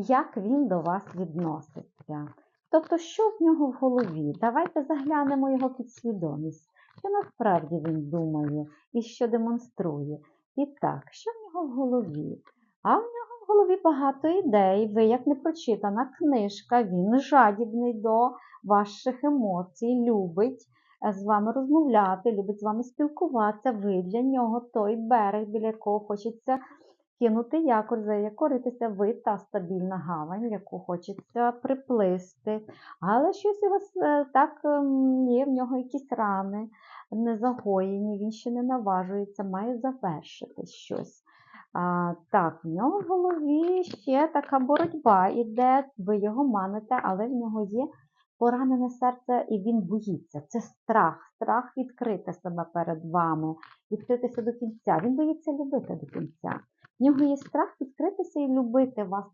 як він до вас відноситься. Тобто, що в нього в голові? Давайте заглянемо його підсвідомість, що насправді він думає і що демонструє. І так, що в нього в голові? А в нього в голові багато ідей. Ви, як непрочитана книжка, він жадібний до ваших емоцій, любить е, з вами розмовляти, любить з вами спілкуватися. Ви для нього той берег, біля якого хочеться кинути якор, заякоритися, ви та стабільна гавань, яку хочеться приплисти. Але щось його е, так ем, є, в нього якісь рани незагоєні, він ще не наважується, має завершити щось. А, так, в нього в голові ще така боротьба іде, ви його маните, але в нього є поранене серце, і він боїться. Це страх, страх відкрити себе перед вами, відкритися до кінця. Він боїться любити до кінця. В нього є страх відкритися і любити вас